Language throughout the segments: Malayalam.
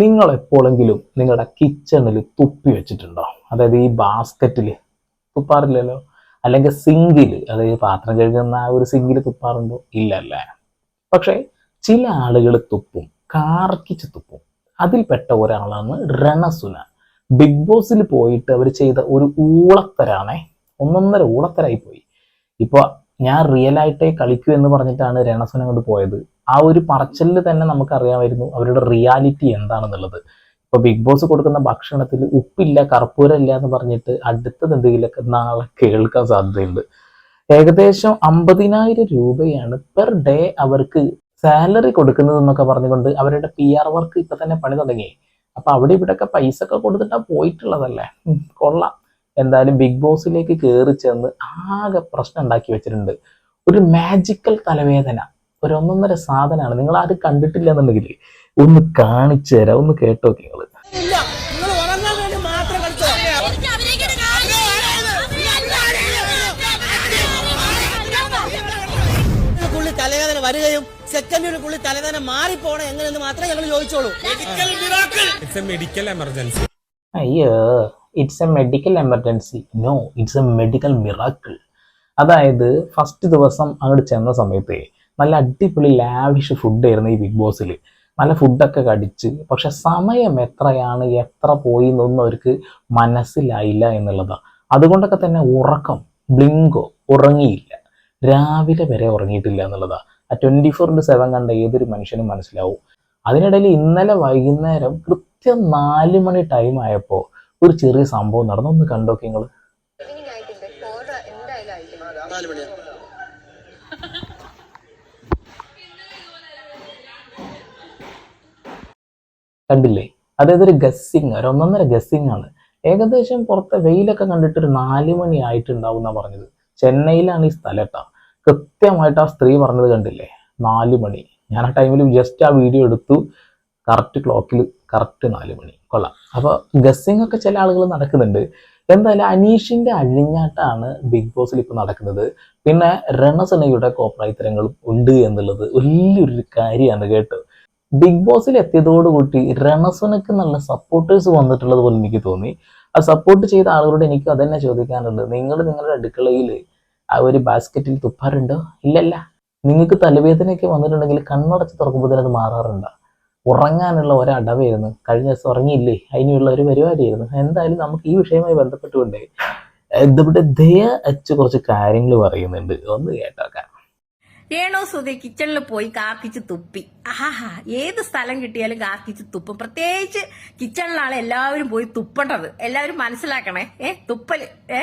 നിങ്ങൾ എപ്പോഴെങ്കിലും നിങ്ങളുടെ കിച്ചണിൽ തുപ്പി വെച്ചിട്ടുണ്ടോ? അതായത് ഈ ബാസ്ക്കറ്റിൽ തുപ്പാറില്ലല്ലോ? അല്ലെങ്കിൽ സിങ്കിൽ അതായത് പാത്രം കഴുകുന്ന ആ ഒരു സിങ്കിൽ തുപ്പാറുണ്ടോ? ഇല്ലല്ലേ. പക്ഷേ ചില ആളുകൾ തുപ്പും കാർക്കിച്ച് തുപ്പും. അതിൽപ്പെട്ട ഒരാളാണ് രണസുന. ബിഗ് ബോസിൽ പോയിട്ട് അവർ ചെയ്ത ഒരു ഊളത്തരാണേ. ഒന്നൊന്നര ഊളത്തരായി പോയി. ഇപ്പോൾ ഞാൻ റിയൽ ആയിട്ടേ കളിക്കൂ എന്ന് പറഞ്ഞിട്ടാണ് രണസുന കൊണ്ട് പോയത്. ആ ഒരു പറച്ചലിൽ തന്നെ നമുക്കറിയാമായിരുന്നു അവരുടെ റിയാലിറ്റി എന്താണെന്നുള്ളത്. ഇപ്പൊ ബിഗ് ബോസ് കൊടുക്കുന്ന ഭക്ഷണത്തിൽ ഉപ്പില്ല കർപ്പൂരം ഇല്ല എന്ന് പറഞ്ഞിട്ട് അടുത്തത് എന്തെങ്കിലുമൊക്കെ നാളെ കേൾക്കാൻ സാധ്യതയുണ്ട്. ഏകദേശം അമ്പതിനായിരം രൂപയാണ് പെർ ഡേ അവർക്ക് സാലറി കൊടുക്കുന്നത് എന്നൊക്കെ പറഞ്ഞുകൊണ്ട് അവരുടെ പി ആർ വർക്ക് ഇപ്പൊ തന്നെ പണി തുടങ്ങി. അപ്പൊ അവിടെ ഇവിടെയൊക്കെ പൈസ ഒക്കെ കൊടുത്തിട്ടാ പോയിട്ടുള്ളതല്ലേ? കൊള്ളാം. എന്തായാലും ബിഗ് ബോസിലേക്ക് കയറി ചെന്ന് ആകെ പ്രശ്നം ഉണ്ടാക്കി വെച്ചിട്ടുണ്ട്. ഒരു മാജിക്കൽ തലവേദന. ഒരു ഒന്നൊന്നര സാധനമാണ്. നിങ്ങൾ ആരും കണ്ടിട്ടില്ല എന്നുണ്ടെങ്കിൽ ഒന്ന് കാണിച്ചു തരാം. ഒന്ന് കേട്ടോ നിങ്ങൾ തലവേദന വരികയും സെക്കൻഡിനുള്ളിൽ തലവേദന മാറിപ്പോണം എങ്ങനെയെന്ന് മാത്രമേ ഞങ്ങൾ ചോദിച്ചോളൂ. മെഡിക്കൽ എമർജൻസി അയ്യോ it's a medical emergency no it's a medical miracle അതായത് ഫസ്റ്റ് ദിവസം അങ്ങോട്ട് ചെന്ന സമയത്ത് നല്ല അടിപൊളി ലാവിഷ് ഫുഡ് ആയിരുന്നു ഈ ബിഗ് ബോസിൽ നല്ല ഫുഡൊക്കെ കടിച്ച്. പക്ഷെ സമയം എത്രയാണ് എത്ര പോയി എന്നൊന്നും അവർക്ക് മനസ്സിലായില്ല എന്നുള്ളതാണ് അതുകൊണ്ടൊക്കെ തന്നെ ഉറക്കം ബ്ലിങ്കോ ഉറങ്ങിയില്ല. രാവിലെ വരെ ഉറങ്ങിയിട്ടില്ല എന്നുള്ളതാണ് ആ ട്വന്റി ഫോർ ഇന്റു സെവൻ കണ്ട ഏതൊരു മനുഷ്യനും മനസ്സിലാവും. അതിനിടയിൽ ഇന്നലെ വൈകുന്നേരം കൃത്യം നാല് മണി ടൈം ആയപ്പോൾ ഒരു ചെറിയ സംഭവം നടന്നു. ഒന്ന് കണ്ടോക്കെ നിങ്ങൾ ഈവനിങ് ആയിട്ടുണ്ട് ഫോർ എന്തായാലും ആയിരിക്കും നാല് മണിയാ കണ്ടില്ലേ? അതായത് ഒരു ഗസ്സിങ് ഒരു ഒന്നൊന്നര ഗസ്സിങ് ആണ്. ഏകദേശം പുറത്തെ വെയിലൊക്കെ കണ്ടിട്ട് ഒരു നാല് മണി ആയിട്ടുണ്ടാവും എന്നാ പറഞ്ഞത്. ചെന്നൈയിലാണ് ഈ സ്ഥലം കേട്ടോ. കൃത്യമായിട്ട് ആ സ്ത്രീ പറഞ്ഞത് കണ്ടില്ലേ? നാല് മണി. ഞാൻ ആ ടൈമിൽ ജസ്റ്റ് ആ വീഡിയോ എടുത്തു. കറക്റ്റ് ക്ലോക്കിൽ കറക്റ്റ് നാല് മണി. കൊള്ളാം. അപ്പോൾ ഗസ്സിങ് ഒക്കെ ചില ആളുകൾ നടക്കുന്നുണ്ട്. എന്തായാലും അനീഷിന്റെ അഴിഞ്ഞാട്ടാണ് ബിഗ് ബോസിൽ ഇപ്പോൾ നടക്കുന്നത്. പിന്നെ രണസനയുടെ കോപ്രായത്തരങ്ങളും ഉണ്ട് എന്നുള്ളത് വലിയൊരു കാര്യമാണ് കേട്ടോ. ബിഗ് ബോസിൽ എത്തിയതോടുകൂടി രണസുനക്ക് നല്ല സപ്പോർട്ടേഴ്സ് വന്നിട്ടുള്ളത് പോലെ എനിക്ക് തോന്നി. ആ സപ്പോർട്ട് ചെയ്ത ആളുകളോട് എനിക്ക് അതന്നെ ചോദിക്കാനുണ്ട്. നിങ്ങൾ നിങ്ങളുടെ അടുക്കളയിൽ ആ ഒരു ബാസ്ക്കറ്റിൽ തുപ്പാറുണ്ടോ? ഇല്ലല്ല. നിങ്ങൾക്ക് തലവേദനയൊക്കെ വന്നിട്ടുണ്ടെങ്കിൽ കണ്ണടച്ച് തുറക്കുമ്പോൾ തന്നെ അത് മാറാറുണ്ടോ. ഉറങ്ങാനുള്ള ഒരടവായിരുന്നു. കഴിഞ്ഞ ദിവസം ഉറങ്ങിയില്ലേ? അതിനുള്ള ഒരു പരിപാടിയായിരുന്നു. എന്തായാലും നമുക്ക് ഈ വിഷയവുമായി ബന്ധപ്പെട്ടുകൊണ്ട് ഇതിവിടെ ദയ അച്ച് കുറച്ച് കാര്യങ്ങൾ പറയുന്നുണ്ട്. ഒന്ന് കേട്ടോക്കാം. രേണു സുധി കിച്ചണിൽ പോയി കാർക്കിച്ച് തുപ്പി. ആഹാ ഏത് സ്ഥലം കിട്ടിയാലും കാർക്കിച്ച് തുപ്പും. പ്രത്യേകിച്ച് കിച്ചണിലാണ് എല്ലാവരും പോയി തുപ്പേണ്ടത്. എല്ലാവരും മനസ്സിലാക്കണേ. ഏ തുപ്പൽ ഏ?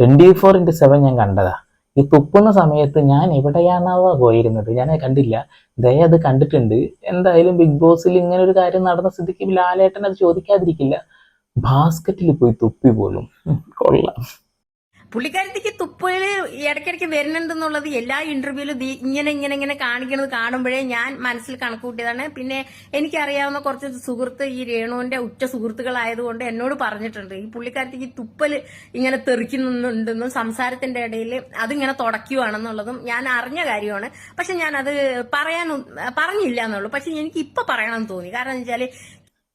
ട്വന്റി ഫോർ ഇന്റു സെവൻ ഞാൻ കണ്ടതാ ഈ തുപ്പുന്ന സമയത്ത് ഞാൻ എവിടെയാണാവോ പോയിരുന്നത് ഞാൻ കണ്ടില്ല ദയ അത് കണ്ടിട്ടുണ്ട് എന്തായാലും ബിഗ് ബോസിൽ ഇങ്ങനെ ഒരു കാര്യം നടന്ന സ്ഥിതിക്ക് ലാലേട്ടൻ അത് ചോദിക്കാതിരിക്കില്ല ബാസ്ക്കറ്റിൽ പോയി തുപ്പി പോലും കൊള്ളാം പുള്ളിക്കാരത്തേക്ക് തുപ്പൽ ഇടയ്ക്കിടയ്ക്ക് വരുന്നുണ്ടെന്നുള്ളത് എല്ലാ ഇന്റർവ്യൂവിലും ഇങ്ങനെ ഇങ്ങനെ ഇങ്ങനെ കാണിക്കുന്നത് കാണുമ്പോഴേ ഞാൻ മനസ്സിൽ കണക്കുകൂട്ടിയതാണ് പിന്നെ എനിക്കറിയാവുന്ന കുറച്ച് സുഹൃത്ത് ഈ രേണുവിന്റെ ഉറ്റ സുഹൃത്തുക്കളായതുകൊണ്ട് എന്നോട് പറഞ്ഞിട്ടുണ്ട്. ഈ പുള്ളിക്കാരത്തേക്ക് തുപ്പൽ ഇങ്ങനെ തെറിക്കുന്നുണ്ടെന്നും സംസാരത്തിന്റെ ഇടയിൽ അതിങ്ങനെ തുടയ്ക്കുവാണെന്നുള്ളതും ഞാൻ അറിഞ്ഞ കാര്യമാണ്. പക്ഷെ ഞാൻ അത് പറയാൻ പറഞ്ഞില്ല എന്നുള്ളൂ. പക്ഷെ എനിക്ക് ഇപ്പൊ പറയണമെന്ന് തോന്നി. കാരണം വെച്ചാൽ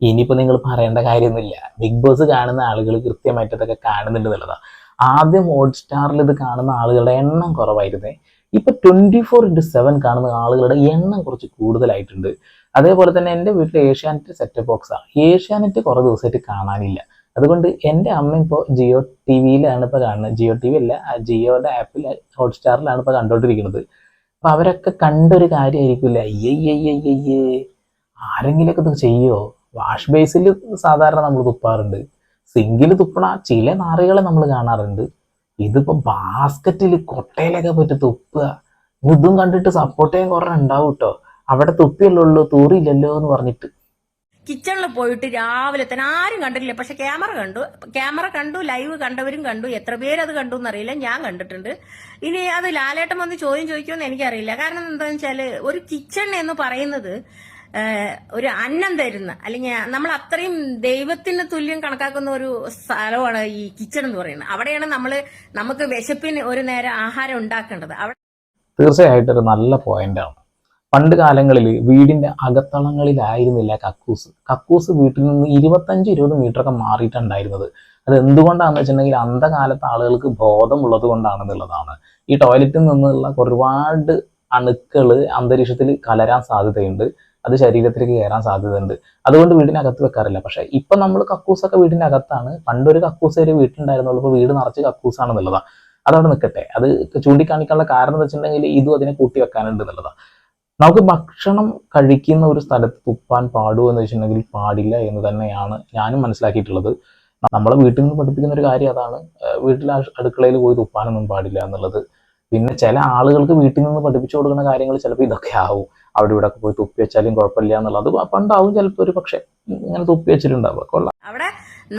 ഇനിയിപ്പോ നിങ്ങൾ പറയേണ്ട കാര്യമൊന്നുമില്ല. ബിഗ് ബോസ് കാണുന്ന ആളുകൾ കൃത്യമായിട്ട് ഇതൊക്കെ കാണുന്നുണ്ട് എന്നുള്ളതാ. ആദ്യം ഹോട്ട് ഹോട്ട്സ്റ്റാറിൽ ഇത് കാണുന്ന ആളുകളുടെ എണ്ണം കുറവായിരുന്നേ. ഇപ്പൊ ട്വന്റി ഫോർ ഇന്റു സെവൻ കാണുന്ന ആളുകളുടെ എണ്ണം കുറച്ച് കൂടുതലായിട്ടുണ്ട്. അതേപോലെ തന്നെ എന്റെ വീട്ടിൽ ഏഷ്യാനെറ്റ് സെറ്റ് ബോക്സ് ആണ് ഏഷ്യാനെറ്റ് കുറേ ദിവസമായിട്ട് കാണാനില്ല. അതുകൊണ്ട് എന്റെ അമ്മ ഇപ്പോൾ ജിയോ ടി വിയിലാണ് ഇപ്പോൾ കാണുന്നത്. ജിയോ ടി വി അല്ല ജിയോയുടെ ആപ്പിൽ ഹോട്ട്സ്റ്റാറിലാണ് ഇപ്പോൾ കണ്ടുകൊണ്ടിരിക്കുന്നത് അപ്പോൾ അവരൊക്കെ കണ്ടൊരു കാര്യമായിരിക്കില്ല? അയ്യയ്യയ്യയ്യേ ആരെങ്കിലുമൊക്കെ ഇത് ചെയ്യോ വാഷ് ബേസിൽ സാധാരണ നമ്മൾ തുപ്പാറുണ്ട്. സിങ്കിൽ തുപ്പണ ചില നാറികളെ നമ്മൾ കാണാറുണ്ട്. ഇതിപ്പോ ബാസ്ക്കറ്റിൽ കൊട്ടയിലൊക്കെ പറ്റി തുപ്പുക. ഇതും കണ്ടിട്ട് സപ്പോർട്ട് ചെയ്യാൻ കുറെ ഉണ്ടാവും കേട്ടോ അവിടെ തുപ്പിയല്ലോ തൂറിയില്ലല്ലോ എന്ന് പറഞ്ഞിട്ട്. കിച്ചണിൽ പോയിട്ട് രാവിലെ തന്നെ ആരും കണ്ടിട്ടില്ല. പക്ഷെ ക്യാമറ കണ്ടു. ക്യാമറ കണ്ടു ലൈവ് കണ്ടവരും കണ്ടു. എത്ര പേര് അത് കണ്ടു എന്നറിയില്ല. ഞാൻ കണ്ടിട്ടുണ്ട്. ഇനി അത് ലാലേട്ടൻ വന്ന് ചോദ്യം ചോദിക്കുമെന്ന് എനിക്കറിയില്ല. കാരണം എന്താണെന്ന് വെച്ചാൽ ഒരു കിച്ചൺ എന്ന് പറയുന്നത് ഒരു അന്നം തരുന്ന അല്ലെങ്കിൽ നമ്മൾ അത്രയും ദൈവത്തിന് തുല്യം കണക്കാക്കുന്ന ഒരു സ്ഥലമാണ് ഈ കിച്ചൺ എന്ന് പറയുന്നത്. അവിടെയാണ് നമ്മൾ നമുക്ക് വിശപ്പിന് ഒരു നേരം ആഹാരം ഉണ്ടാക്കേണ്ടത്. അവിടെ തീർച്ചയായിട്ടും ഒരു നല്ല പോയിന്റാണ് പണ്ട് കാലങ്ങളിൽ വീടിന്റെ അകത്തളങ്ങളിലായിരുന്നില്ല കക്കൂസ്. കക്കൂസ് വീട്ടിൽ നിന്ന് ഇരുപത്തഞ്ച് ഇരുപത് മീറ്റർ ഒക്കെ മാറിയിട്ടുണ്ടായിരുന്നത്. അത് എന്തുകൊണ്ടാണെന്ന് വെച്ചിട്ടുണ്ടെങ്കിൽ അന്ധകാലത്ത് ആളുകൾക്ക് ബോധമുള്ളത് കൊണ്ടാണെന്നുള്ളതാണ്. ഈ ടോയ്ലറ്റിൽ നിന്നുള്ള ഒരുപാട് അണുക്കൾ അന്തരീക്ഷത്തിൽ കലരാൻ സാധ്യതയുണ്ട്. അത് ശരീരത്തിലേക്ക് കയറാൻ സാധ്യതയുണ്ട്. അതുകൊണ്ട് വീടിനകത്ത് വെക്കാറില്ല. പക്ഷേ ഇപ്പൊ നമ്മൾ കക്കൂസൊക്കെ വീടിനകത്താണ്. പണ്ടൊരു കക്കൂസ് ഒരു വീട്ടിലുണ്ടായിരുന്നുള്ളൂ. ഇപ്പോൾ വീട് നിറച്ച് കക്കൂസാണെന്നുള്ളതാണ് അതവിടെ നിൽക്കട്ടെ അത് ചൂണ്ടിക്കാണിക്കാനുള്ള കാരണം എന്ന് വെച്ചിട്ടുണ്ടെങ്കിൽ ഇതും അതിനെ കൂട്ടി വെക്കാനുണ്ട് എന്നുള്ളതാണ് നമുക്ക് ഭക്ഷണം കഴിക്കുന്ന ഒരു സ്ഥലത്ത് തുപ്പാൻ പാടുമോ എന്ന് വെച്ചിട്ടുണ്ടെങ്കിൽ പാടില്ല എന്ന് തന്നെയാണ് ഞാനും മനസ്സിലാക്കിയിട്ടുള്ളത്. നമ്മളെ വീട്ടിൽ നിന്ന് പഠിപ്പിക്കുന്ന ഒരു കാര്യം അതാണ്. വീട്ടിലെ അടുക്കളയിൽ പോയി തുപ്പാനൊന്നും പാടില്ല എന്നുള്ളത്. പിന്നെ ചില ആളുകൾക്ക് വീട്ടിൽ നിന്ന് പഠിപ്പിച്ചു കൊടുക്കുന്ന കാര്യങ്ങൾ ചിലപ്പോൾ ഇതൊക്കെ ആവും. അവിടെ ഇവിടെ ഒക്കെ പോയി തുപ്പി വെച്ചാലും കുഴപ്പമില്ല എന്നുള്ളത്. പണ്ടാവും ചിലപ്പോൾ ഒരു പക്ഷെ ഇങ്ങനെ തുപ്പി വെച്ചിട്ടുണ്ടാവുക. കൊള്ളാം. അവിടെ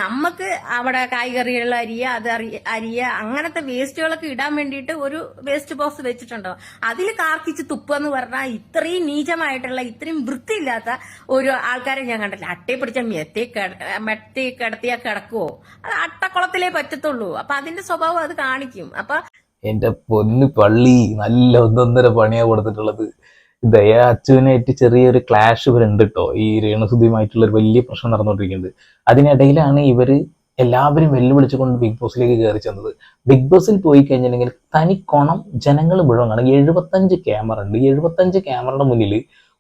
നമുക്ക് അവിടെ കായ്കറികൾ അരിയ അത് അറിയ അരിയ അങ്ങനത്തെ വേസ്റ്റുകളൊക്കെ ഇടാൻ വേണ്ടിയിട്ട് ഒരു വേസ്റ്റ് ബോക്സ് വെച്ചിട്ടുണ്ടോ? അതിൽ കാർക്കിച്ച് തുപ്പുക എന്ന് പറഞ്ഞാൽ ഇത്രയും നീചമായിട്ടുള്ള ഇത്രയും വൃത്തിയില്ലാത്ത ഒരു ആൾക്കാരെ ഞാൻ കണ്ടില്ല. അട്ടയെ പിടിച്ച മെത്തി മെത്തി കിടത്തിയാ കിടക്കുവോ? അത് അട്ടക്കുളത്തിലേ പറ്റത്തുള്ളൂ. അപ്പൊ അതിന്റെ സ്വഭാവം അത് കാണിക്കും. അപ്പൊ എന്റെ പൊന്നു പള്ളി നല്ല ഒന്നൊന്നര പണിയാ കൊടുത്തിട്ടുള്ളത്. ദയ അച്ഛനായിട്ട് ചെറിയൊരു ക്ലാഷ് ഇവരുണ്ട് കേട്ടോ ഈ രേണുസുദ്ധിയുമായിട്ടുള്ള ഒരു വലിയ പ്രശ്നം നടന്നുകൊണ്ടിരിക്കുന്നത് അതിനിടയിലാണ് ഇവർ എല്ലാവരും വെല്ലുവിളിച്ചുകൊണ്ട് ബിഗ് ബോസിലേക്ക് കയറി ചെന്നത്. ബിഗ് ബോസിൽ പോയി കഴിഞ്ഞിട്ടുണ്ടെങ്കിൽ തനിക്കോണം കൊണം ജനങ്ങൾ മുഴുവൻ കാണും. എഴുപത്തഞ്ച് ക്യാമറ ഉണ്ട്. എഴുപത്തഞ്ച് ക്യാമറയുടെ മുന്നിൽ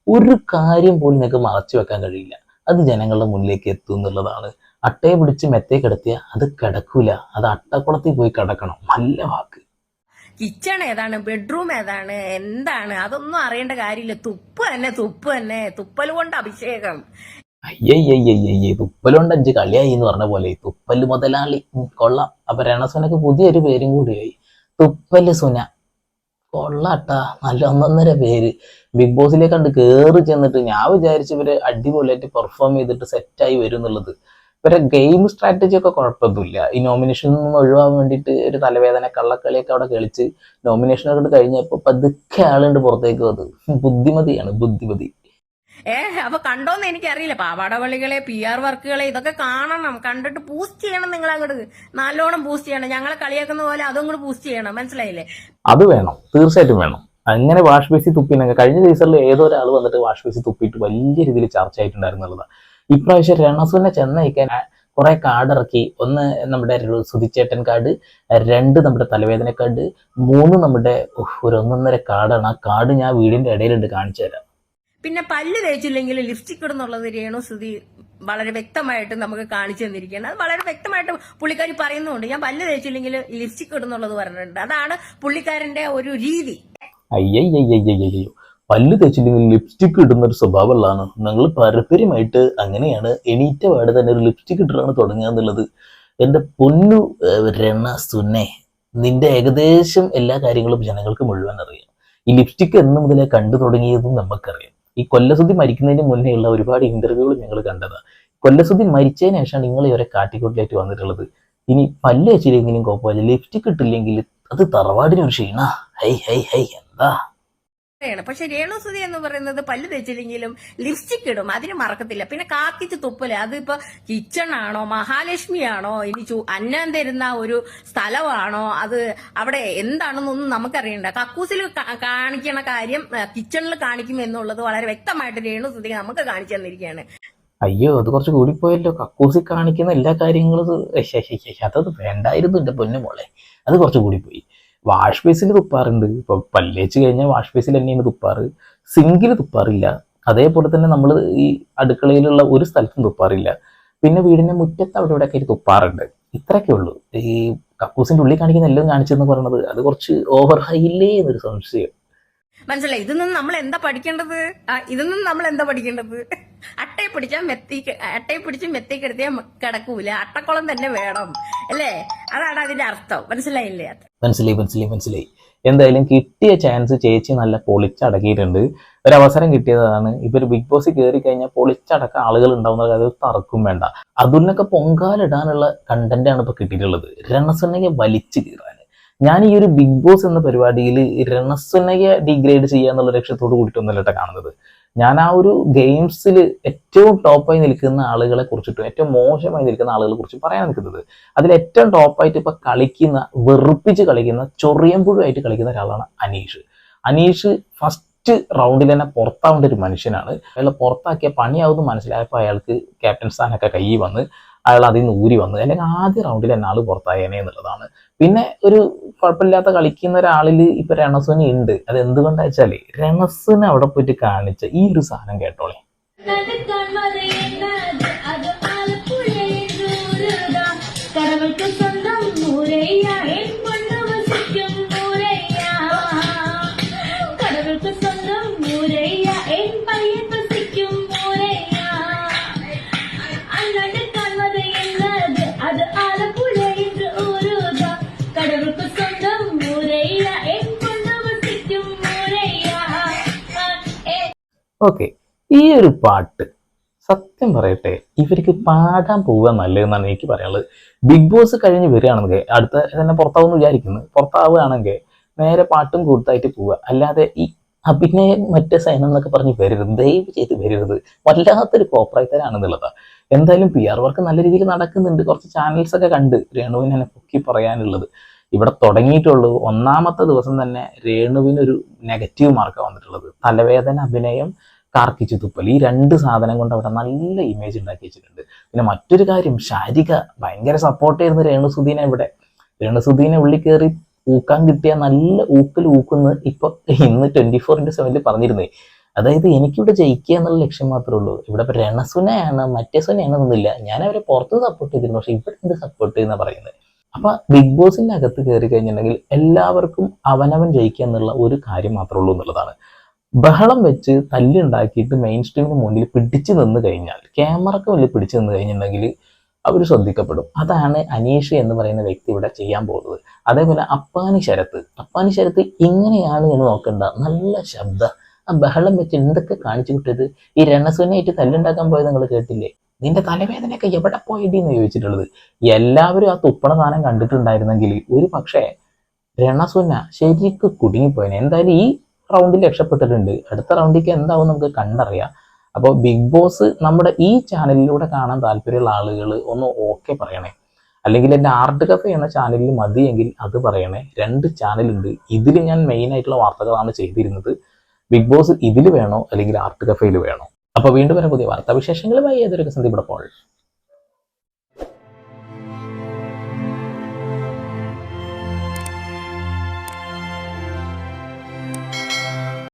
ഒരു കാര്യം പോലും നിങ്ങൾക്ക് മറച്ചു വെക്കാൻ കഴിയില്ല. അത് ജനങ്ങളുടെ മുന്നിലേക്ക് എത്തും എന്നുള്ളതാണ്. അട്ടയെ പിടിച്ച് മെത്തേ കിടത്തിയ അത് കിടക്കൂല. അത് അട്ടക്കുളത്തിൽ പോയി കിടക്കണം. നല്ല വാക്ക്. കിച്ചൺ ഏതാണ്? ബെഡ്റൂം ഏതാണ്? എന്താണ്? അതൊന്നും അറിയേണ്ട കാര്യമില്ല. തുപ്പ് തന്നെ തുപ്പ് തന്നെ. തുപ്പൽ കൊണ്ട് അഭിഷേകം. അയ്യയ്യയ്യയ്യേ തുപ്പലുണ്ട് അഞ്ച് കളിയായി എന്ന് പറഞ്ഞ പോലെ. തുപ്പൽ മുതലാളി കൊള്ളാം. അപ്പൊ രണസുനക്ക് പുതിയൊരു പേരും കൂടിയായി. തുപ്പൽ സുന. കൊള്ളാട്ടാ. നല്ല ഒന്നൊന്നര പേര്. ബിഗ് ബോസിലേക്ക് കണ്ട് കേറി ചെന്നിട്ട് ഞാൻ വിചാരിച്ചു ഇവർ അടിപൊളിയായിട്ട് പെർഫോം ചെയ്തിട്ട് സെറ്റായി വരും എന്നുള്ളത്. ഇവരെ ഗെയിം സ്ട്രാറ്റജി ഒക്കെ കുഴപ്പമൊന്നുമില്ല. ഈ നോമിനേഷനിൽ നിന്ന് ഒഴിവാകാൻ വേണ്ടിയിട്ട് ഒരു തലവേദന കള്ളക്കളിയൊക്കെ അവിടെ കളിച്ച് നോമിനേഷൻ ഒക്കെ കഴിഞ്ഞപ്പോൾ പതുക്കെ ആളുണ്ട് പുറത്തേക്ക് അത് ബുദ്ധിമതിയാണ് ബുദ്ധിമതി. ഏഹ് അപ്പൊ കണ്ടോന്ന് എനിക്കറിയില്ല. പാവാടവളികളെ പി ആർ വർക്കുകളെ ഇതൊക്കെ കാണണം. കണ്ടിട്ട് ബൂസ്റ്റ് ചെയ്യണം നിങ്ങൾ അങ്ങോട്ട് നല്ലോണം ബൂസ്റ്റ് ചെയ്യണം. ഞങ്ങളെ കളിയാക്കുന്ന പോലെ അതും കൂടെ ബൂസ്റ്റ് ചെയ്യണം. മനസ്സിലായില്ലേ? അത് വേണം. തീർച്ചയായിട്ടും വേണം. അങ്ങനെ വാഷ് ബേസി തുപ്പിനൊക്കെ കഴിഞ്ഞ സീസണിൽ ഏതോ ഒരാൾ വന്നിട്ട് വാഷ് ബേസി തുപ്പിയിട്ട് വലിയ രീതിയിൽ ചർച്ച ആയിട്ടുണ്ടായിരുന്നുള്ളതാണ് ഇപ്രാവശ്യം രണസുനെ ചെന്നയക്കാൻ കുറെ കാർഡ് ഇറക്കി. ഒന്ന് നമ്മുടെ സുതിച്ചേട്ടൻ കാർഡ് രണ്ട് നമ്മുടെ തലവേദന കാർഡ് മൂന്ന് നമ്മുടെ ഒരു ഒന്നൊന്നര കാർഡാണ് ആ കാർഡ് ഞാൻ വീടിന്റെ ഇടയിലുണ്ട് കാണിച്ചു തരാം. പിന്നെ പല്ല് തേച്ചില്ലെങ്കിൽ ലിപ്സ്റ്റിക് ഇടുന്നുള്ളത് രേണു സുതി വളരെ വ്യക്തമായിട്ട് നമുക്ക് കാണിച്ചു തന്നിരിക്കുകയാണ്. അത് വളരെ വ്യക്തമായിട്ട് പുള്ളിക്കാരി പറയുന്നുണ്ട്. ഞാൻ പല്ല് തേച്ചില്ലെങ്കിൽ ലിപ്സ്റ്റിക് ഇടുന്നുള്ളത് പറഞ്ഞിട്ടുണ്ട്. അതാണ് പുള്ളിക്കാരന്റെ ഒരു രീതി. അയ്യയ്യയ്യയ്യയ്യോ പല്ല് തേച്ചില്ലെങ്കിൽ ലിപ്സ്റ്റിക് ഇടുന്ന ഒരു സ്വഭാവമുള്ളതാണ്. ഞങ്ങൾ പാരമ്പര്യമായിട്ട് അങ്ങനെയാണ് എണീറ്റ പാട് തന്നെ ഒരു ലിപ്സ്റ്റിക് ഇട്ടിട്ടാണ് തുടങ്ങുക എന്നുള്ളത്. എന്റെ പൊന്നു രണ സുന്നെ നിന്റെ ഏകദേശം എല്ലാ കാര്യങ്ങളും ജനങ്ങൾക്ക് മുഴുവൻ അറിയാം. ഈ ലിപ്സ്റ്റിക് എന്ന് മുതലേ കണ്ടു തുടങ്ങിയതും നമുക്കറിയാം ഈ കൊല്ലസുദ്ധി മരിക്കുന്നതിന് മുന്നേയുള്ള ഒരുപാട് ഇന്റർവ്യൂകൾ ഞങ്ങൾ കണ്ടതാണ് കൊല്ലസുദ്ധി മരിച്ചതിന് ശേഷമാണ് നിങ്ങൾ ഇവരെ കാട്ടിക്കൂട്ടിലായിട്ട് വന്നിട്ടുള്ളത്. ഇനി പല്ല് വെച്ചില്ലെങ്കിലും കുഴപ്പമില്ല. ലിപ്സ്റ്റിക് ഇട്ടില്ലെങ്കിൽ അത് തറവാടിനൊരു ക്ഷീണ. ഹൈ ഹൈ ഹൈ എന്താ? ആണ് പക്ഷെ രേണുസുതി എന്ന് പറയുന്നത് പല്ല് തേച്ചില്ലെങ്കിലും ലിപ്സ്റ്റിക് ഇടും. അതിന് മറക്കത്തില്ല. പിന്നെ കാക്കിച്ച് തുപ്പൽ. അതിപ്പോ കിച്ചൺ ആണോ മഹാലക്ഷ്മി ആണോ ഇനി അന്നം തരുന്ന ഒരു സ്ഥലമാണോ? അത് അവിടെ എന്താണെന്നൊന്നും നമുക്കറിയണ്ട. കക്കൂസിൽ കാണിക്കണ കാര്യം കിച്ചണിൽ കാണിക്കും എന്നുള്ളത് വളരെ വ്യക്തമായിട്ട് രേണുസുതി നമുക്ക് കാണിച്ചു തന്നിരിക്കുകയാണ്. അയ്യോ അത് കുറച്ച് കൂടിപ്പോയല്ലോ. കക്കൂസിൽ കാണിക്കുന്ന എല്ലാ കാര്യങ്ങളും അതത് വേണ്ടായിരുന്നു എന്റെ പൊന്നു മോളെ. അത് കുറച്ച് കൂടിപ്പോയി. വാഷ് ബേസിൽ തുപ്പാറുണ്ട്. ഇപ്പൊ പല്ലേച്ച് കഴിഞ്ഞാൽ വാഷ് ബേസിൽ തന്നെയാണ് തുപ്പാറ്. സിങ്കിൽ തുപ്പാറില്ല. അതേപോലെ തന്നെ നമ്മൾ ഈ അടുക്കളയിലുള്ള ഒരു സ്ഥലത്തും തുപ്പാറില്ല. പിന്നെ വീടിന്റെ മുറ്റത്ത് അവിടെ ഇവിടെ ഒക്കെ തുപ്പാറുണ്ട്. ഇത്രയൊക്കെ ഉള്ളൂ. ഈ കക്കൂസിന്റെ ഉള്ളിൽ കാണിക്കുന്ന എല്ലാം കാണിച്ചെന്ന് പറയുന്നത് അത് കുറച്ച് ഓവർ ഹൈലേ എന്നൊരു സംശയം. മനസ്സിലായി? ഇതിൽ നിന്ന് നമ്മൾ എന്താ പഠിക്കേണ്ടത്? ഇതിൽ നിന്ന് നമ്മൾ എന്താ പഠിക്കേണ്ടത്? അട്ടയെ പിടിച്ചാൽ മെത്തി അട്ടയെ പിടിച്ച് മെത്തി കിടത്തിയാൽ കിടക്കൂല. അട്ടക്കുളം തന്നെ വേണം. അല്ലേ? അതാണ് അതിന്റെ അർത്ഥം. മനസ്സിലായില്ലേ? മനസ്സിലായി മനസ്സിലായി മനസ്സിലായി. എന്തായാലും കിട്ടിയ ചാൻസ് ചേച്ചി നല്ല പൊളിച്ചടക്കിയിട്ടുണ്ട്. ഒരു അവസരം കിട്ടിയതാണ് ഇപ്പൊ ഒരു ബിഗ് ബോസ് കയറി കഴിഞ്ഞാൽ പൊളിച്ചടക്ക ആളുകൾ ഉണ്ടാവുന്ന കാര്യം തർക്കും വേണ്ട. അതിനൊക്കെ പൊങ്കാലിടാനുള്ള കണ്ടന്റ് ആണ് ഇപ്പൊ കിട്ടിയിട്ടുള്ളത്. രണസണ്ണയെ വലിച്ചു കീറാൻ. ഞാൻ ഈ ഒരു ബിഗ് ബോസ് എന്ന പരിപാടിയിൽ രണസുനയെ ഡിഗ്രേഡ് ചെയ്യുക എന്നുള്ള ലക്ഷ്യത്തോട് കൂടിയിട്ടൊന്നുമല്ല ട്ടോ കാണുന്നത്. ഞാൻ ആ ഒരു ഗെയിംസിൽ ഏറ്റവും ടോപ്പായി നിൽക്കുന്ന ആളുകളെ കുറിച്ചിട്ടും ഏറ്റവും മോശമായി നിൽക്കുന്ന ആളുകളെ കുറിച്ച് പറയാൻ നിൽക്കുന്നത്. അതിൽ ഏറ്റവും ടോപ്പായിട്ട് ഇപ്പൊ കളിക്കുന്ന വെറുപ്പിച്ച് കളിക്കുന്ന ചൊറിയമ്പുഴായിട്ട് കളിക്കുന്ന ഒരാളാണ് അനീഷ്. അനീഷ് ഫസ്റ്റ് ഫസ്റ്റ് റൗണ്ടിൽ തന്നെ പുറത്താവേണ്ട ഒരു മനുഷ്യനാണ്. അയാൾ പുറത്താക്കിയ പണിയാവുമെന്ന് മനസ്സിലായപ്പോൾ അയാൾക്ക് ക്യാപ്റ്റൻ സ്ഥാനൊക്കെ കൈ വന്ന് അയാൾ അതിൽ നിന്ന് ഊരി വന്നത്. അല്ലെങ്കിൽ ആദ്യ റൗണ്ടിൽ എന്നെ ആൾ പുറത്തായേനെ എന്നുള്ളതാണ്. പിന്നെ ഒരു കുഴപ്പമില്ലാത്ത കളിക്കുന്ന ഒരാളിൽ ഇപ്പൊ രണസുനി ഉണ്ട് അത് എന്തുകൊണ്ടാ വെച്ചാൽ രണസിനെ അവിടെ പോയിട്ട് കാണിച്ച ഈ ഒരു സാധനം കേട്ടോളേ. കടവൾക്ക് ഓക്കെ ഈ ഒരു പാട്ട് സത്യം പറയട്ടെ ഇവർക്ക് പാടാൻ പോവുക നല്ലതെന്നാണ് എനിക്ക് പറയാനുള്ളത്. ബിഗ് ബോസ് കഴിഞ്ഞ് വരികയാണെങ്കിൽ അടുത്ത തന്നെ പുറത്താവുമെന്ന് വിചാരിക്കുന്നു. പുറത്താവുകയാണെങ്കിൽ നേരെ പാട്ടും കൂടുതലായിട്ട് പോവുക. അല്ലാതെ ഈ അഭിനയം മറ്റേ സൈനം എന്നൊക്കെ പറഞ്ഞ് വരരുത് ദയവ് ചെയ്ത് വരരുത്. വല്ലാത്തൊരു കോപ്പറേറ്ററാണെന്നുള്ളതാ എന്തായാലും പി ആർ വർക്ക് നല്ല രീതിയിൽ നടക്കുന്നുണ്ട്. കുറച്ച് ചാനൽസ് ഒക്കെ കണ്ട് രേണുവിനെ പൊക്കി പറയാനുള്ളത്. ഇവിടെ തുടങ്ങിയിട്ടുള്ളൂ. ഒന്നാമത്തെ ദിവസം തന്നെ രേണുവിന് ഒരു നെഗറ്റീവ് മാർക്കാണ് വന്നിട്ടുള്ളത്. തലവേദന അഭിനയം കാർക്കിച്ചു തുപ്പൽ. ഈ രണ്ട് സാധനം കൊണ്ട് അവിടെ നല്ല ഇമേജ് ഉണ്ടാക്കി വെച്ചിട്ടുണ്ട്. പിന്നെ മറ്റൊരു കാര്യം ശാരിക ഭയങ്കര സപ്പോർട്ട് ചെയ്യുന്ന രേണുസുദീനെ ഇവിടെ. രേണുസുദീനെ ഉള്ളിൽ കയറി ഊക്കാൻ കിട്ടിയ നല്ല ഊക്കൽ ഊക്കുന്ന് ഇപ്പൊ ഇന്ന് ട്വന്റി ഫോർ ഇന്റു സെവനിൽ പറഞ്ഞിരുന്നേ. അതായത് എനിക്കിവിടെ ജയിക്കുക എന്നുള്ള ലക്ഷ്യം മാത്രമേ ഉള്ളൂ. ഇവിടെ ഇപ്പൊ രണസുനയാണ് മറ്റേ സുനയാണെന്നൊന്നുമില്ല ഞാൻ അവരെ പുറത്ത് സപ്പോർട്ട് ചെയ്തിരുന്നു. പക്ഷെ ഇവിടെ എന്ത് സപ്പോർട്ട് ചെയ്യുന്ന പറയുന്നത്? അപ്പൊ ബിഗ് ബോസിന്റെ അകത്ത് കയറി കഴിഞ്ഞിട്ടുണ്ടെങ്കിൽ എല്ലാവർക്കും അവനവൻ ജയിക്കുക എന്നുള്ള ഒരു കാര്യം മാത്രമേ ഉള്ളൂ എന്നുള്ളതാണ്. ബഹളം വെച്ച് തല്ലുണ്ടാക്കിയിട്ട് മെയിൻ സ്ട്രീമിന് മുന്നിൽ പിടിച്ചു നിന്ന് കഴിഞ്ഞാൽ ക്യാമറക്ക് മുന്നിൽ പിടിച്ചു നിന്ന് കഴിഞ്ഞിട്ടുണ്ടെങ്കിൽ അവർ ശ്രദ്ധിക്കപ്പെടും. അതാണ് അനീഷ് എന്ന് പറയുന്ന വ്യക്തി ഇവിടെ ചെയ്യാൻ പോകുന്നത്. അതേപോലെ അപ്പാനി ശരത്ത്. അപ്പാനി ശരത്ത് ഇങ്ങനെയാണ് എന്ന് നോക്കണ്ട. നല്ല ശബ്ദ. ആ ബഹളം വെച്ച് എന്തൊക്കെ കാണിച്ചു വിട്ടത്? ഈ രണസുനായിട്ട് തല്ലുണ്ടാക്കാൻ പോയത് നിങ്ങൾ കേട്ടില്ലേ? നിന്റെ തലവേദനയൊക്കെ എവിടെ പോയിട്ട് എന്ന് ചോദിച്ചിട്ടുള്ളത്? എല്ലാവരും ആ തുപ്പണ സാധനം കണ്ടിട്ടുണ്ടായിരുന്നെങ്കിൽ ഒരു പക്ഷേ രണസുന ശരിക്ക് കുടുങ്ങിപ്പോയനെ. എന്തായാലും ഈ റൗണ്ടിൽ രക്ഷപ്പെട്ടിട്ടുണ്ട്. അടുത്ത റൗണ്ടിലേക്ക് എന്താവും നമുക്ക് കണ്ടറിയാം. അപ്പോൾ ബിഗ് ബോസ് നമ്മുടെ ഈ ചാനലിലൂടെ കാണാൻ താല്പര്യമുള്ള ആളുകൾ ഒന്ന് ഓക്കെ പറയണേ. അല്ലെങ്കിൽ എന്റെ ആർട്ട് കഫേ എന്ന ചാനലിൽ മതിയെങ്കിൽ അത് പറയണേ. രണ്ട് ചാനലുണ്ട് ഇതിൽ ഞാൻ മെയിൻ ആയിട്ടുള്ള വാർത്തകളാണ് ചെയ്തിരുന്നത്. ബിഗ് ബോസ് ഇതിൽ വേണോ? അല്ലെങ്കിൽ ആർട്ട് കഫേയിൽ വേണോ? അപ്പോൾ വീണ്ടും വരെ പുതിയ വാർത്താ വിശേഷങ്ങളുമായി ഏതൊരു സന്ദീപ്